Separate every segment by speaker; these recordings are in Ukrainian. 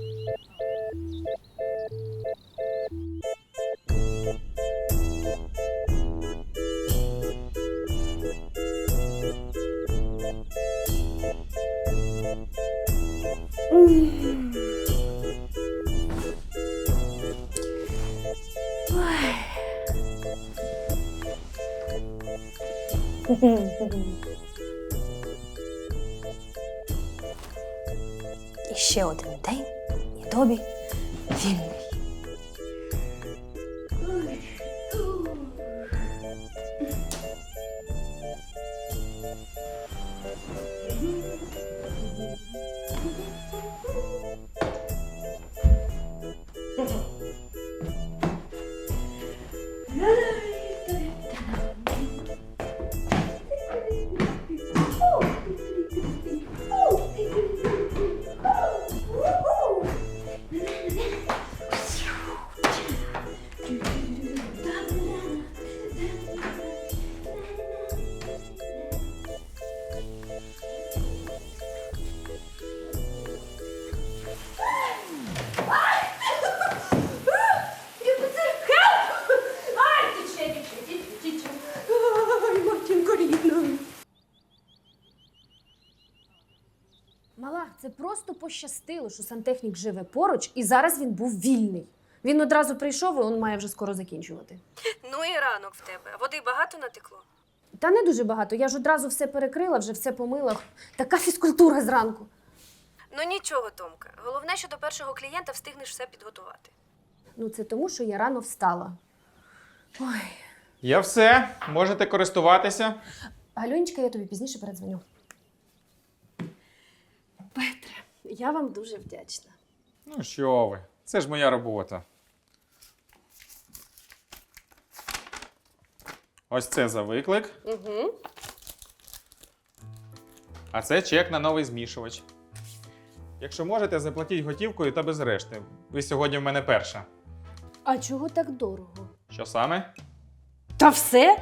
Speaker 1: Thank you. Ще один день, і тобі вільний. Пощастило, що сантехнік живе поруч, і зараз він був вільний. Він одразу прийшов, і він має вже скоро закінчувати.
Speaker 2: Ну і ранок в тебе. Води багато натекло.
Speaker 1: Та не дуже багато. Я ж одразу все перекрила, вже все помила. Така фізкультура зранку.
Speaker 2: Ну нічого, Томка. Головне, що до першого клієнта встигнеш все підготувати.
Speaker 1: Ну, це тому, що я рано встала. Ой,
Speaker 3: Я все, можете користуватися.
Speaker 1: Галюнечка, я тобі пізніше передзвоню. Петре, я вам дуже вдячна.
Speaker 3: Ну що ви, це ж моя робота. Ось це за виклик,
Speaker 1: Угу.
Speaker 3: а це чек на новий змішувач. Якщо можете, заплатіть готівкою та без решти. Ви сьогодні в мене перша.
Speaker 1: А чого так дорого?
Speaker 3: Що саме?
Speaker 1: Та все?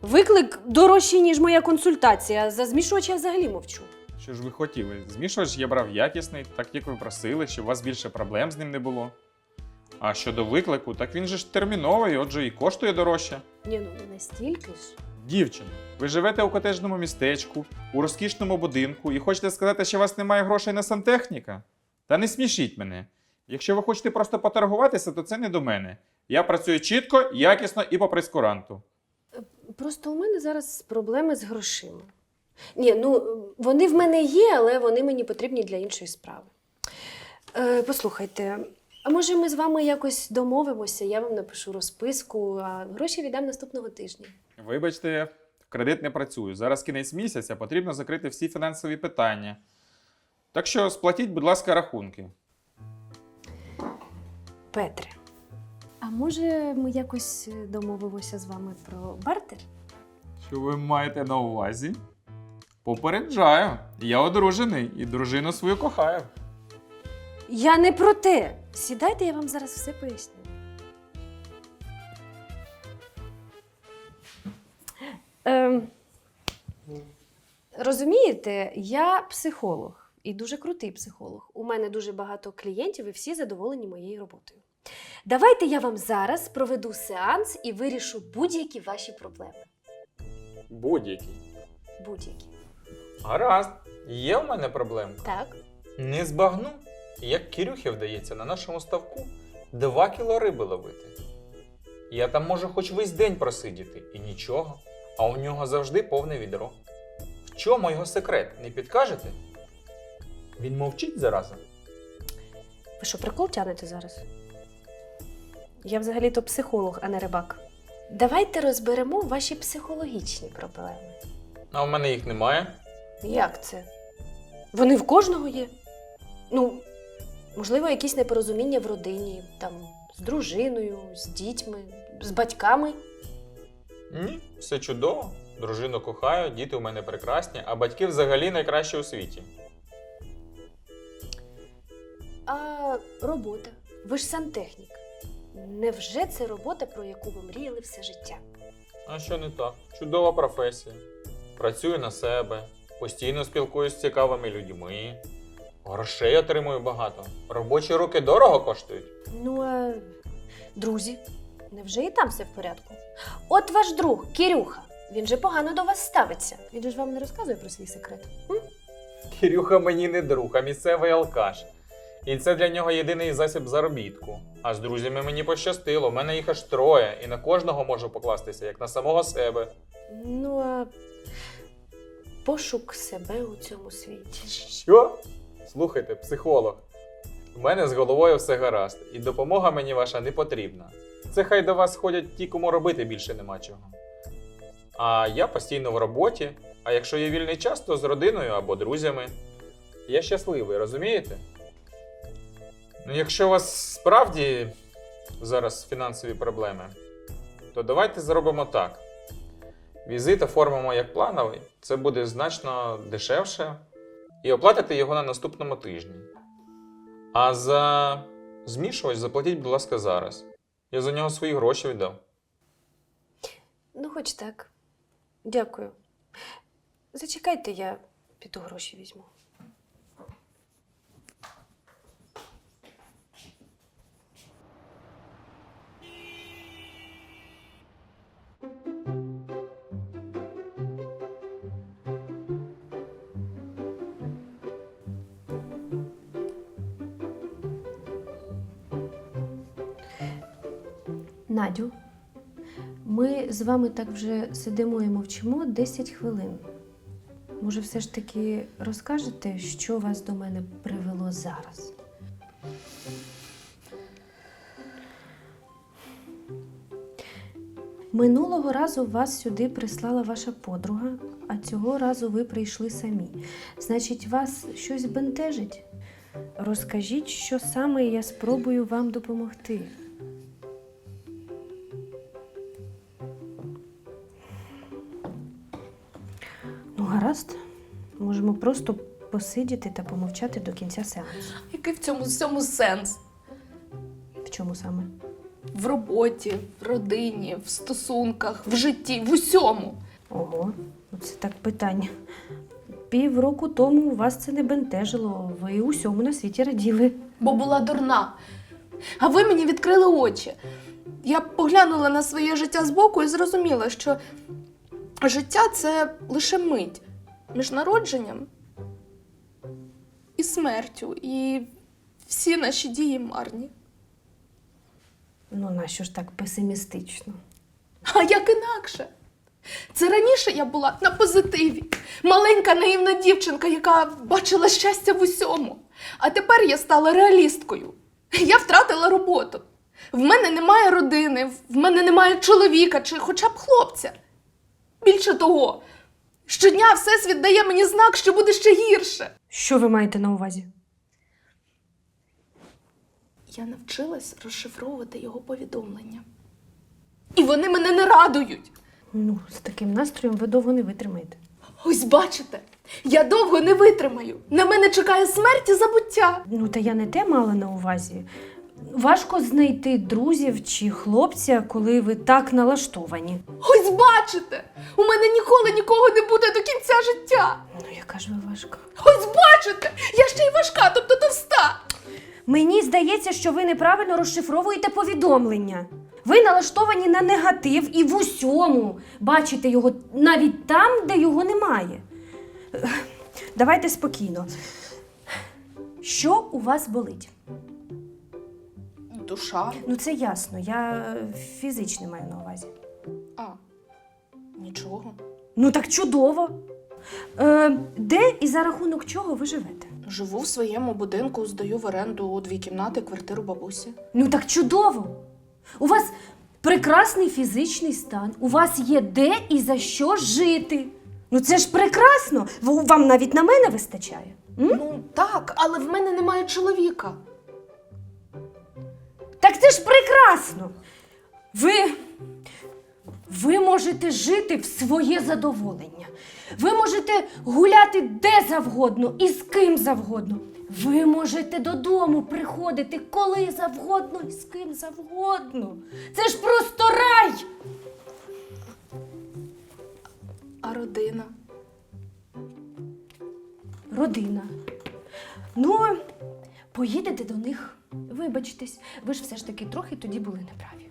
Speaker 1: Виклик дорожчий, ніж моя консультація. За змішувач я взагалі мовчу.
Speaker 3: Що ж ви хотіли? Змішувач я брав якісний, так як ви просили, щоб у вас більше проблем з ним не було. А щодо виклику, так він же ж терміновий, отже, і коштує дорожче.
Speaker 1: Ні, ну не настільки ж.
Speaker 3: Дівчино, ви живете у котежному містечку, у розкішному будинку і хочете сказати, що у вас немає грошей на сантехніка? Та не смішіть мене. Якщо ви хочете просто поторгуватися, то це не до мене. Я працюю чітко, якісно і по прескуранту.
Speaker 1: Просто у мене зараз проблеми з грошима. Ні, ну вони в мене є, але вони мені потрібні для іншої справи. Е, послухайте, а може ми з вами якось домовимося, я вам напишу розписку, а гроші віддам наступного тижня.
Speaker 3: Вибачте, кредит не працюю. Зараз кінець місяця, потрібно закрити всі фінансові питання. Так що сплатіть, будь ласка, рахунки.
Speaker 1: Петре, а може ми якось домовимося з вами про бартер?
Speaker 3: Що ви маєте на увазі? Попереджаю, я одружений і дружину свою кохаю.
Speaker 1: Я не про те. Сідайте, я вам зараз все поясню. Ем, розумієте, я психолог і дуже крутий психолог. У мене дуже багато клієнтів і всі задоволені моєю роботою. Давайте я вам зараз проведу сеанс і вирішу будь-які ваші проблеми.
Speaker 3: Будь-який.
Speaker 1: Будь-які.
Speaker 3: Гаразд, є в мене проблемка.
Speaker 1: Так.
Speaker 3: Не збагну, як Кирюхі вдається на нашому ставку 2 кіло риби ловити. Я там можу хоч весь день просидіти, і нічого, а у нього завжди повне відро. В чому його секрет, не підкажете? Він мовчить зараза.
Speaker 1: Ви що, прикол тянете зараз? Я взагалі-то психолог, а не рибак. Давайте розберемо ваші психологічні проблеми.
Speaker 3: А у мене їх немає.
Speaker 1: Як це? Вони в кожного є. Ну, можливо, якісь непорозуміння в родині, там, з дружиною, з дітьми, з батьками.
Speaker 3: Ні, все чудово. Дружину кохаю, діти у мене прекрасні, а батьки взагалі найкращі у світі.
Speaker 1: А робота. Ви ж сантехнік. Невже це робота, про яку ви мріяли все життя?
Speaker 3: А що не так? Чудова професія. Працюю на себе, постійно спілкуюсь з цікавими людьми. Грошей отримую багато. Робочі руки дорого коштують.
Speaker 1: Ну, а друзі, невже і там все в порядку? От ваш друг, Кірюха, він же погано до вас ставиться. Він же ж вам не розказує про свій секрет. М?
Speaker 3: Кирюха мені не друг, а місцевий алкаш. І це для нього єдиний засіб заробітку. А з друзями мені пощастило, у мене їх аж троє, і на кожного можу покластися, як на самого себе.
Speaker 1: Ну, а пошук себе у цьому світі.
Speaker 3: Що? Слухайте, психолог. У мене з головою все гаразд, і допомога мені ваша не потрібна. Це хай до вас ходять ті, кому робити більше нема чого. А я постійно в роботі, а якщо є вільний час, то з родиною або друзями. Я щасливий, розумієте? Ну, якщо у вас справді зараз фінансові проблеми, то давайте зробимо так. Візит оформимо як плановий, це буде значно дешевше, і оплатите його на наступному тижні. А за змішувач заплатіть, будь ласка, зараз. Я за нього свої гроші віддав.
Speaker 1: Ну, хоч так. Дякую. Зачекайте, я піду гроші візьму. Надю, ми з вами так вже сидимо і мовчимо 10 хвилин. Може, все ж таки розкажете, що вас до мене привело зараз? Минулого разу вас сюди прислала ваша подруга, а цього разу ви прийшли самі. Значить, вас щось бентежить? Розкажіть, що саме я спробую вам допомогти. Гаразд. Можемо просто посидіти та помовчати до кінця сеансу.
Speaker 4: Який в цьому всьому сенс?
Speaker 1: В чому саме?
Speaker 4: В роботі, в родині, в стосунках, в житті, в усьому.
Speaker 1: Ого, це так питання. Півроку тому вас це не бентежило, ви усьому на світі раділи.
Speaker 4: Бо була дурна. А ви мені відкрили очі. Я поглянула на своє життя збоку і зрозуміла, що життя це лише мить між народженням і смертю. І всі наші дії марні.
Speaker 1: Ну, нащо ж так песимістично?
Speaker 4: А як інакше? Це раніше я була на позитиві. Маленька наївна дівчинка, яка бачила щастя в усьому. А тепер я стала реалісткою. Я втратила роботу. В мене немає родини, в мене немає чоловіка чи хоча б хлопця. Більше того, щодня Всесвіт дає мені знак, що буде ще гірше.
Speaker 1: Що ви маєте на увазі?
Speaker 4: Я навчилась розшифровувати його повідомлення. І вони мене не радують.
Speaker 1: Ну, з таким настроєм ви довго не витримаєте.
Speaker 4: Ось бачите, я довго не витримаю. На мене чекає смерть і забуття.
Speaker 1: Ну, та я не те мала на увазі. Важко знайти друзів чи хлопця, коли ви так налаштовані.
Speaker 4: Ось бачите, у мене ніколи нікого не буде до кінця життя.
Speaker 1: Ну, яка ж ви важка.
Speaker 4: Ось бачите, я ще й важка, тобто товста.
Speaker 1: Мені здається, що ви неправильно розшифровуєте повідомлення. Ви налаштовані на негатив і в усьому бачите його навіть там, де його немає. Давайте спокійно. Що у вас болить?
Speaker 4: Душа.
Speaker 1: Ну, це ясно, я фізичне маю на увазі.
Speaker 4: А, нічого.
Speaker 1: Ну так чудово. Е, де і за рахунок чого ви живете?
Speaker 4: Живу в своєму будинку, здаю в оренду у дві кімнати квартиру бабусі.
Speaker 1: Ну так чудово. У вас прекрасний фізичний стан, у вас є де і за що жити. Ну це ж прекрасно. Вам навіть на мене вистачає. М?
Speaker 4: Ну так, але в мене немає чоловіка.
Speaker 1: Так це ж прекрасно. Ви. Ви можете жити в своє задоволення. Ви можете гуляти де завгодно і з ким завгодно. Ви можете додому приходити коли завгодно і з ким завгодно. Це ж просто рай.
Speaker 4: А родина.
Speaker 1: Родина. Ну, вибачтесь. Ви ж все ж таки трохи тоді були неправі.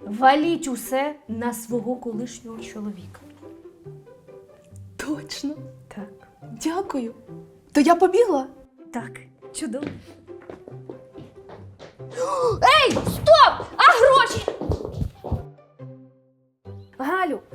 Speaker 1: Валіть усе на свого колишнього чоловіка.
Speaker 4: Точно.
Speaker 1: Так.
Speaker 4: Дякую. То я побігла.
Speaker 1: Так, чудово. Ей, стоп! А гроші?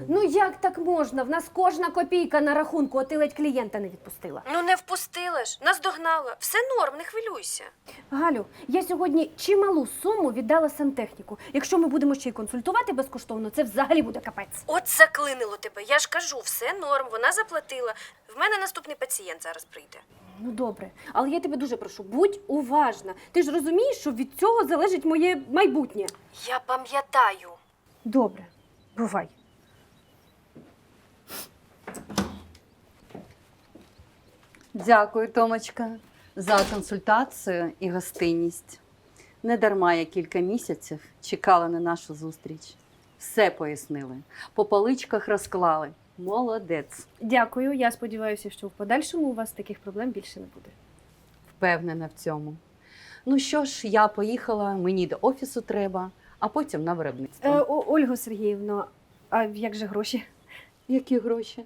Speaker 1: Ну як так можна? В нас кожна копійка на рахунку, а ти ледь клієнта не відпустила.
Speaker 2: Ну не впустила ж, наздогнала. Все норм, не хвилюйся.
Speaker 1: Галю, я сьогодні чималу суму віддала сантехніку. Якщо ми будемо ще й консультувати безкоштовно, це взагалі буде капець.
Speaker 2: От заклинило тебе. Я ж кажу, все норм, вона заплатила. В мене наступний пацієнт зараз прийде.
Speaker 1: Ну добре, але я тебе дуже прошу, будь уважна. Ти ж розумієш, що від цього залежить моє майбутнє.
Speaker 2: Я пам'ятаю.
Speaker 1: Добре, бувай.
Speaker 5: Дякую, Томочка, за консультацію і гостинність. Не дарма я кілька місяців чекала на нашу зустріч. Все пояснили, по поличках розклали. Молодець.
Speaker 1: Дякую. Я сподіваюся, що в подальшому у вас таких проблем більше не буде.
Speaker 5: Впевнена в цьому. Ну що ж, я поїхала, мені до офісу треба, а потім на виробництво.
Speaker 1: Е, О- Ольго Сергіївно, а як же гроші?
Speaker 5: Які гроші?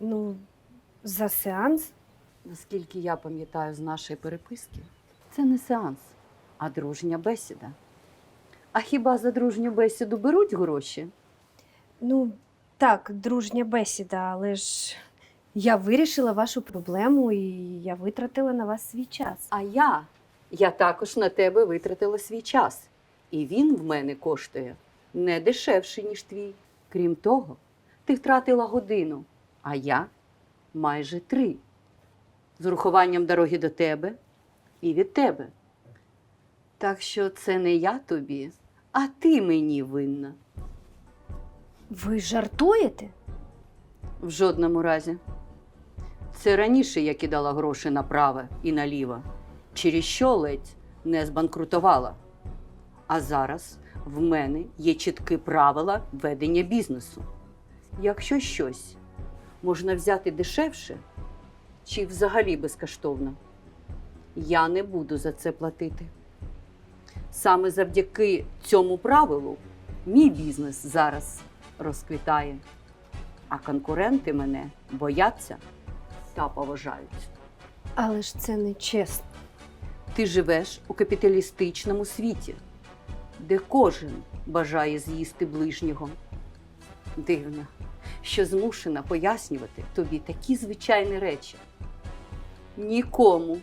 Speaker 1: Ну, за сеанс?
Speaker 5: Наскільки я пам'ятаю з нашої переписки, це не сеанс, а дружня бесіда. А хіба за дружню бесіду беруть гроші?
Speaker 1: Ну, так, дружня бесіда, але ж я вирішила вашу проблему і я витратила на вас свій час.
Speaker 5: А я, я також на тебе витратила свій час. І він в мене коштує не дешевше, ніж твій. Крім того, ти втратила годину, а я майже три. З урахуванням дороги до тебе і від тебе. Так що це не я тобі, а ти мені винна.
Speaker 1: Ви жартуєте?
Speaker 5: В жодному разі. Це раніше я кидала гроші направо і наліво, через що ледь не збанкрутувала. А зараз в мене є чіткі правила ведення бізнесу. Якщо щось можна взяти дешевше чи взагалі безкоштовно, я не буду за це платити. Саме завдяки цьому правилу мій бізнес зараз розквітає а конкуренти мене бояться та поважають.
Speaker 1: Але ж це не чесно.
Speaker 5: Ти живеш у капіталістичному світі, де кожен бажає з'їсти ближнього. Дивно, що змушена пояснювати тобі такі звичайні речі. Нікому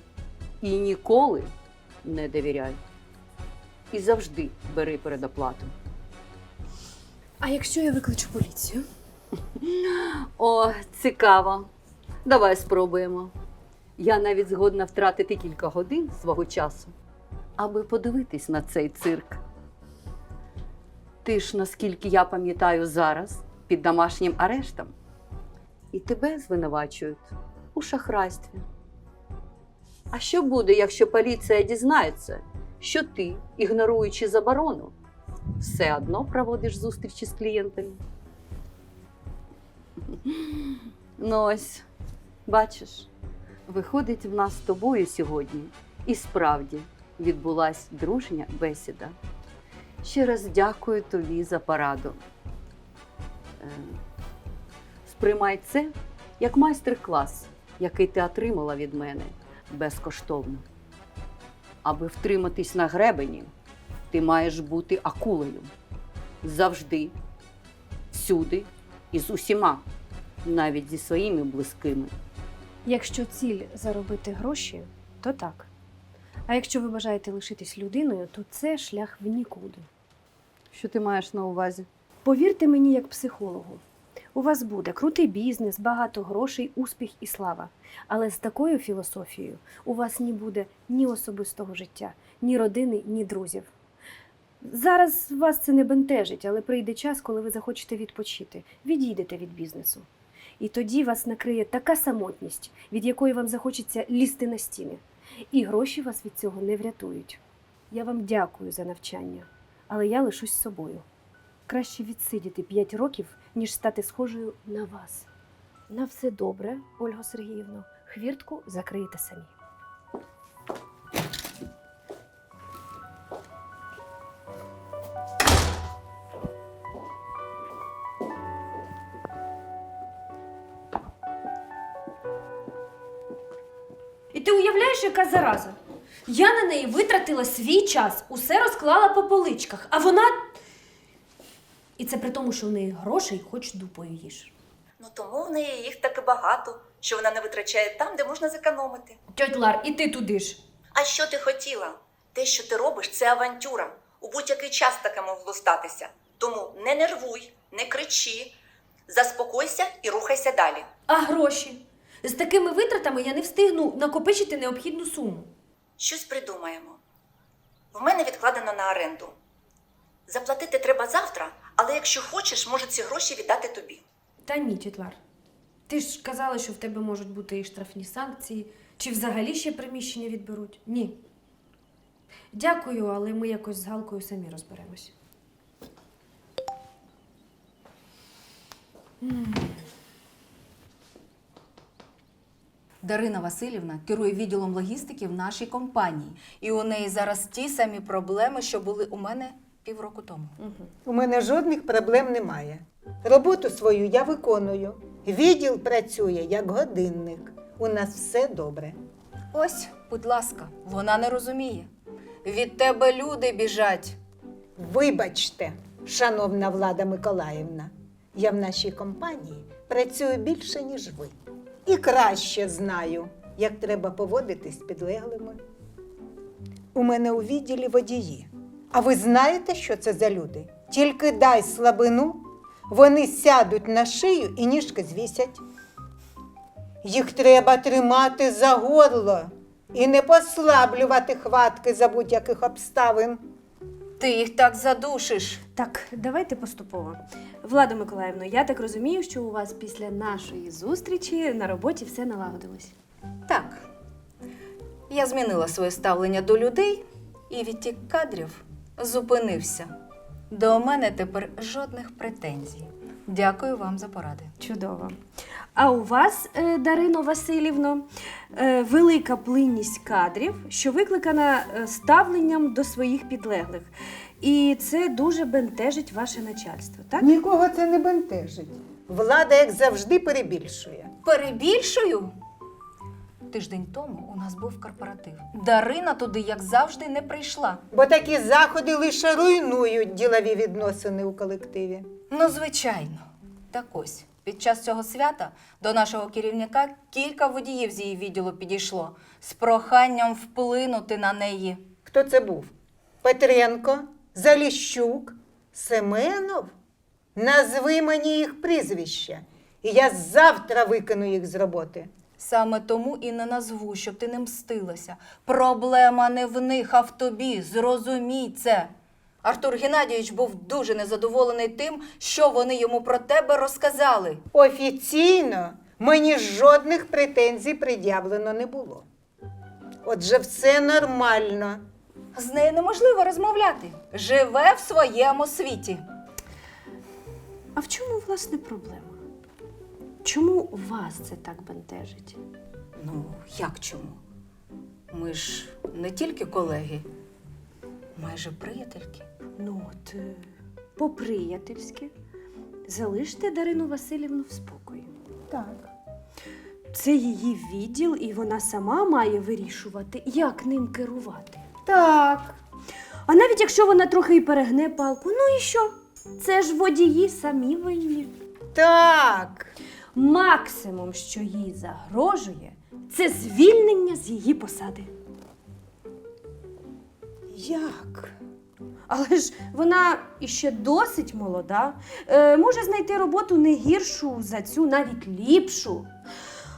Speaker 5: і ніколи не довіряй. І завжди бери передоплату.
Speaker 1: А якщо я викличу поліцію?
Speaker 5: О, цікаво. Давай спробуємо. Я навіть згодна втратити кілька годин свого часу, аби подивитись на цей цирк. Ти ж, наскільки я пам'ятаю, зараз під домашнім арештом. І тебе звинувачують у шахрайстві. А що буде, якщо поліція дізнається, що ти, ігноруючи заборону, все одно проводиш зустрічі з клієнтами? Ну ось, бачиш, виходить в нас з тобою сьогодні, і справді відбулась дружня бесіда. Ще раз дякую тобі за пораду. Е, Сприймай це як майстер-клас, який ти отримала від мене безкоштовно. Аби втриматись на гребені, ти маєш бути акулею. Завжди, всюди і з усіма навіть зі своїми близькими.
Speaker 1: Якщо ціль заробити гроші, то так. А якщо ви бажаєте лишитись людиною, то це шлях в нікуди.
Speaker 5: Що ти маєш на увазі?
Speaker 1: Повірте мені, як психологу, у вас буде крутий бізнес, багато грошей, успіх і слава. Але з такою філософією у вас не буде ні особистого життя, ні родини, ні друзів. Зараз вас це не бентежить, але прийде час, коли ви захочете відпочити, відійдете від бізнесу. І тоді вас накриє така самотність, від якої вам захочеться лізти на стіни. І гроші вас від цього не врятують. Я вам дякую за навчання, але я лишусь собою. Краще відсидіти 5 років, ніж стати схожою на вас. На все добре, Ольго Сергіївно. Хвіртку закриєте самі. І ти уявляєш, яка зараза? Я на неї витратила свій час, усе розклала по поличках, а вона і це при тому, що в неї грошей хоч дупою їж.
Speaker 6: Ну тому в неї їх таки багато, що вона не витрачає там, де можна зекономити.
Speaker 1: Тьоть Лар, і ти туди ж.
Speaker 6: А що ти хотіла? Те, що ти робиш, це авантюра. У будь-який час таке могло статися. Тому не нервуй, не кричи, заспокойся і рухайся далі.
Speaker 1: А гроші? З такими витратами я не встигну накопичити необхідну суму.
Speaker 6: Щось придумаємо. В мене відкладено на оренду. Заплатити треба завтра, але якщо хочеш, можу ці гроші віддати тобі.
Speaker 1: Та ні, тьоть Лар. Ти ж казала, що в тебе можуть бути і штрафні санкції, чи взагалі ще приміщення відберуть. Ні. Дякую, але ми якось з Галкою самі розберемось.
Speaker 7: Дарина Васильівна керує відділом логістики в нашій компанії, і у неї зараз ті самі проблеми, що були у мене півроку тому.
Speaker 8: У мене жодних проблем немає. Роботу свою я виконую. Відділ працює як годинник. У нас все добре.
Speaker 7: Ось, будь ласка, вона не розуміє. Від тебе люди біжать.
Speaker 8: Вибачте, шановна Влада Миколаївна, я в нашій компанії працюю більше, ніж ви. І краще знаю, як треба поводитись з підлеглими. У мене у відділі водії. А ви знаєте, що це за люди? Тільки дай слабину, вони сядуть на шию і ніжки звісять. Їх треба тримати за горло і не послаблювати хватки за будь-яких обставин.
Speaker 7: Ти їх так задушиш.
Speaker 1: Так, давайте поступово. Влада Миколаївна, я так розумію, що у вас після нашої зустрічі на роботі все налагодилось.
Speaker 7: Так. Я змінила своє ставлення до людей і відтік кадрів зупинився. До мене тепер жодних претензій. Дякую вам за поради.
Speaker 1: Чудово. А у вас, е, Дарино Васильівно, е, велика плинність кадрів, що викликана е, ставленням до своїх підлеглих. І це дуже бентежить ваше начальство, так?
Speaker 8: Нікого це не бентежить. Влада, як завжди, перебільшує.
Speaker 7: Перебільшую. Тиждень тому у нас був корпоратив. Дарина туди, як завжди, не прийшла.
Speaker 8: Бо такі заходи лише руйнують ділові відносини у колективі.
Speaker 7: Ну, звичайно. Так ось, під час цього свята до нашого керівника кілька водіїв з її відділу підійшло з проханням вплинути на неї.
Speaker 8: Хто це був? Петренко, Заліщук, Семенов? Назви мені їх прізвища, і я завтра викину їх з роботи.
Speaker 7: Саме тому і не назву, щоб ти не мстилася. Проблема не в них, а в тобі. Зрозумій це. Артур Геннадійович був дуже незадоволений тим, що вони йому про тебе розказали.
Speaker 8: Офіційно мені жодних претензій пред'явлено не було. Отже, все нормально.
Speaker 7: З нею неможливо розмовляти. Живе в своєму світі.
Speaker 1: А в чому, власне, проблема? Чому вас це так бентежить?
Speaker 7: Ну, як чому? Ми ж не тільки колеги, майже приятельки.
Speaker 1: Ну, от, е, по-приятельськи, залиште Дарину Васильівну в спокої.
Speaker 8: Так.
Speaker 1: Це її відділ, і вона сама має вирішувати, як ним керувати.
Speaker 8: Так.
Speaker 1: А навіть якщо вона трохи і перегне палку, ну і що? Це ж водії самі винні.
Speaker 8: Так.
Speaker 1: Максимум, що їй загрожує, це звільнення з її посади.
Speaker 8: Як?
Speaker 1: Але ж вона іще досить молода, е, може знайти роботу не гіршу за цю, навіть ліпшу.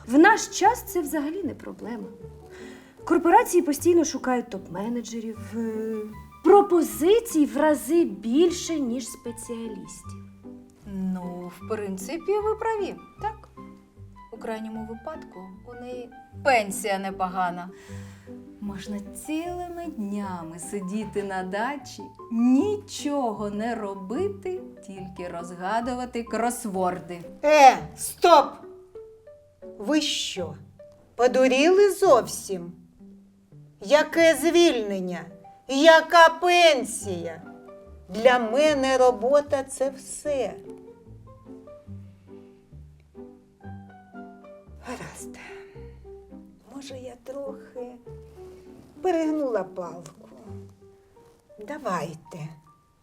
Speaker 1: В наш час це взагалі не проблема. Корпорації постійно шукають топ-менеджерів, е, пропозицій в рази більше, ніж спеціалістів.
Speaker 7: Ну, в принципі, ви праві, так? У крайньому випадку у неї пенсія непогана. Можна цілими днями сидіти на дачі, нічого не робити, тільки розгадувати кросворди.
Speaker 8: Е, стоп! Ви що? Подуріли зовсім? Яке звільнення? Яка пенсія? Для мене робота це все. Гаразд. може, я трохи перегнула палку. Давайте,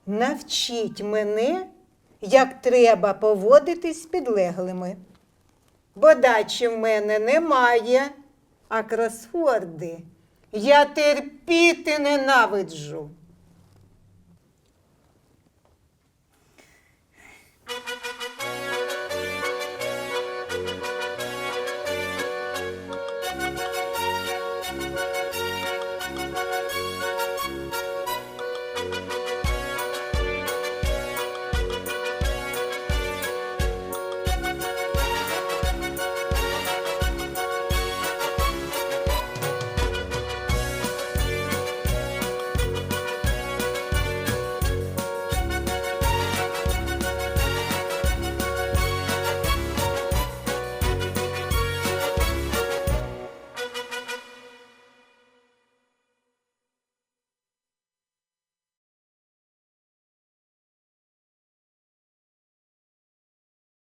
Speaker 8: навчіть мене, як треба поводитись з підлеглими. Бо дачі в мене немає, а кросфорди я терпіти ненавиджу.